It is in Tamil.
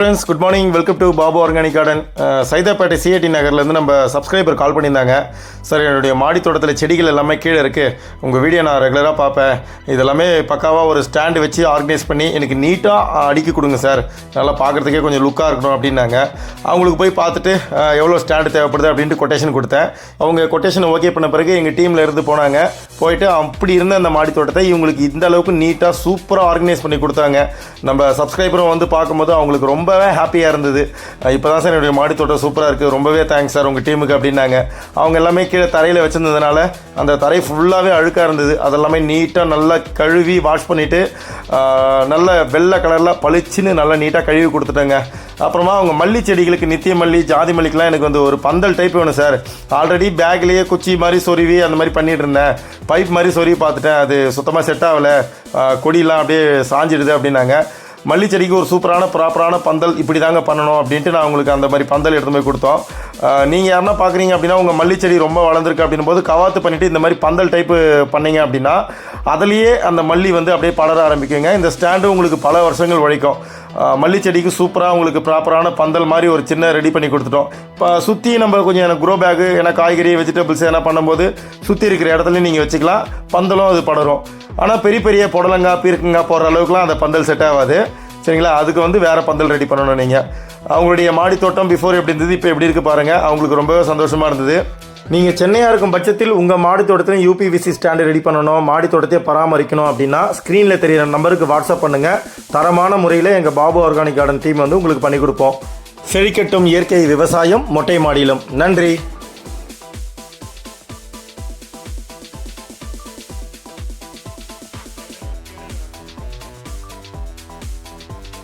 Friends good morning welcome to Babu organic garden Saidapet CIT நகர்லேருந்து நம்ம சப்ஸ்கிரைபர் கால் பண்ணியிருந்தாங்க. சார் என்னுடைய மாடித்தோட்டத்தில் செடிகள் எல்லாமே கீழே இருக்குது உங்கள் வீடியோ நான் ரெகுலராக பார்ப்பேன். இதெல்லாமே பக்காவாக ஒரு ஸ்டாண்டு வச்சு ஆர்கனைஸ் பண்ணி எனக்கு நீட்டாக அடுக்கி கொடுங்க சார் நல்லா பார்க்குறதுக்கே கொஞ்சம் லுக்காக இருக்கணும் அப்படின்னாங்க. அவங்களுக்கு போய் பார்த்துட்டு எவ்வளோ ஸ்டாண்டு தேவைப்படுது அப்படின்ட்டு கொட்டேஷன் கொடுத்தேன். அவங்க கொட்டேஷன் ஓகே பண்ண பிறகு எங்கள் டீமில் இருந்து போனாங்க. போயிட்டு அப்படி இருந்த அந்த மாடி தோட்டத்தை இவங்களுக்கு இந்த அளவுக்கு நீட்டாக சூப்பராக ஆர்கனைஸ் பண்ணி கொடுத்தாங்க. நம்ம சப்ஸ்கிரைபரும் வந்து பார்க்கும்போது அவங்களுக்கு ரொம்பவே ஹாப்பியாக இருந்தது. இப்போ தான் சார் என்னுடைய மாடி தோட்டம் சூப்பராக இருக்குது ரொம்பவே தேங்க்ஸ் சார் உங்கள் டீமுக்கு அப்படின்னாங்க. அவங்க எல்லாமே கீழே தரையில் வச்சுருந்ததுனால அந்த தரை ஃபுல்லாகவே அழுக்காக இருந்தது. அதெல்லாமே நீட்டாக நல்லா கழுவி வாஷ் பண்ணிவிட்டு நல்ல வெள்ளை கலரில் பளிச்சுன்னு நல்லா நீட்டாக கழுவி கொடுத்துட்டேங்க. அப்புறமா அவங்க மல்லி செடிகளுக்கு நித்திய மல்லி ஜாதி மல்லிக்கெலாம் எனக்கு வந்து ஒரு பந்தல் டைப் வேணும் சார் ஆல்ரெடி பேக்லேயே குச்சி மாதிரி சொருவி அந்த மாதிரி பண்ணிகிட்டு இருந்தேன். பைப் மாதிரி சொருவி பார்த்துட்டேன். அது சுத்தமாக செட் ஆகலை. கொடியெல்லாம் அப்படியே சாஞ்சிடுது அப்படின்னாங்க. மல்லி செடிக்கு ஒரு சூப்பரான ப்ராப்பரான பந்தல் இப்படி தாங்க பண்ணணும் அப்படின்ட்டு நான் உங்களுக்கு அந்த மாதிரி பந்தல் எடுத்து போய் கொடுத்தோம். நீங்கள் யாருன்னா பார்க்குறீங்க அப்படின்னா உங்கள் மல்லி செடி ரொம்ப வளர்ந்துருக்கு அப்படின்னும் போது கவாத்து பண்ணிவிட்டு இந்த மாதிரி பந்தல் டைப்பு பண்ணீங்க அப்படின்னா அதுலேயே அந்த மல்லி வந்து அப்படியே படர ஆரம்பிக்குங்க. இந்த ஸ்டாண்டு உங்களுக்கு பல வருஷங்கள் உழைக்கும். மல்லிச்செடிக்கு மல்லி செடிக்கு சூப்பராக உங்களுக்கு ப்ராப்பரான பந்தல் மாதிரி ஒரு சின்ன ரெடி பண்ணி கொடுத்துட்டோம். இப்போ சுற்றி நம்ம கொஞ்சம் எனக்கு க்ரோ பேக்கு ஏன்னா காய்கறி வெஜிடபிள்ஸ் எதனா பண்ணும்போது சுற்றி இருக்கிற இடத்துல நீங்கள் வச்சுக்கலாம். பந்தலும் அது படரும். ஆனால் பெரிய பெரிய புடலங்காய் பீர்க்கங்காய் போடுற அளவுக்குலாம் அந்த பந்தல் செட் ஆகாது. சரிங்களா? அதுக்கு வந்து வேறு பந்தல் ரெடி பண்ணணும் நீங்கள் அவங்களுடைய மாடி தோட்டம் பிஃபோர் எப்படி இருந்தது இப்போ எப்படி இருக்குது பாருங்கள் அவங்களுக்கு ரொம்பவே சந்தோஷமாக இருந்தது. நீங்கள் சென்னையாக இருக்கும் பட்சத்தில் உங்கள் மாடி தோட்டத்தில் யூபிவிசி ஸ்டாண்டு ரெடி பண்ணணும். மாடி தோட்டத்தை பராமரிக்கணும் அப்படின்னா ஸ்க்ரீனில் தெரியிற நம்பருக்கு வாட்ஸ்அப் பண்ணுங்கள் தரமான முறையில் எங்கள் பாபு ஆர்கானிக் கார்டன் டீம் வந்து உங்களுக்கு பண்ணி கொடுப்போம். செழிக்கட்டும் இயற்கை விவசாயம் மொட்டை மாடியிலும். நன்றி.